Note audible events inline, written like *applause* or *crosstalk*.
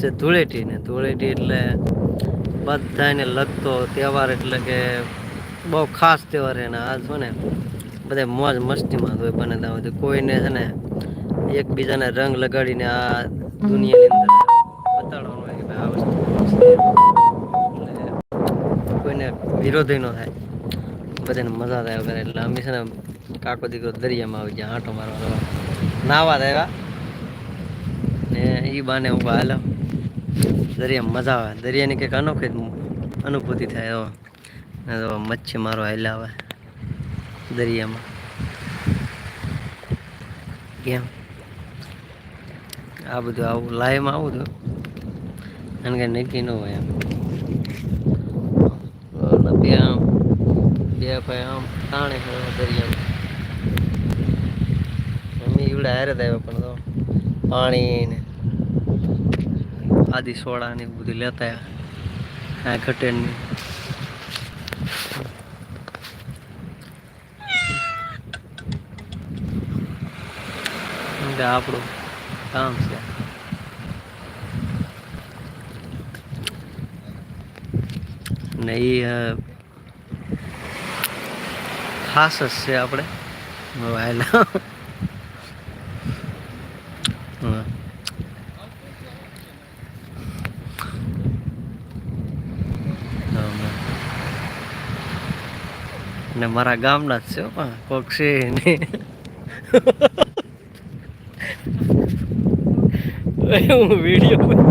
છે ધૂળેટી ને. ધૂળેટી એટલે બધાને લગતો તહેવાર એટલે કે બહુ ખાસ તહેવાર એને આ છો ને બધા મોજ મસ્તીમાં હોય બને ત્યાં સુધી. કોઈને છે ને એકબીજાને રંગ લગાડીને આ દુનિયાની અંદર બતાડવાનું હોય કે ભાઈ આ વસ્તુ કોઈને વિરોધી ન થાય. બધાને મજા થાય વગેરે. એટલે અમે છે ને કાકો દીકરો દરિયામાં આવી ગયા, આંટો મારવા નાવા આવ્યા. ને એ બાને હું હાલો. દરિયામાં મજા આવે. દરિયાની કંઈક અનોખી અનુભૂતિ થાય એવો. તો મચ્છી મારો હાલ આવે દરિયામાં. કેમ? આ બધું આવું લાઈવમાં આવું હતું. અને કંઈ નક્કી ન હોય એમ. બે આમ, બે ભાઈ આમ તાણે દરિયામાં. અમે એવડા હારે આવ્યા પણ તો પાણી ને આદિ સોડા ને એવું બધું લેતા આ ઘટે ને આપણું કામ છે. ને એ ખાસ જ છે આપણે. હા હા. ને મારા ગામના જ છે પણ કોક છે *laughs* હું વીડિયો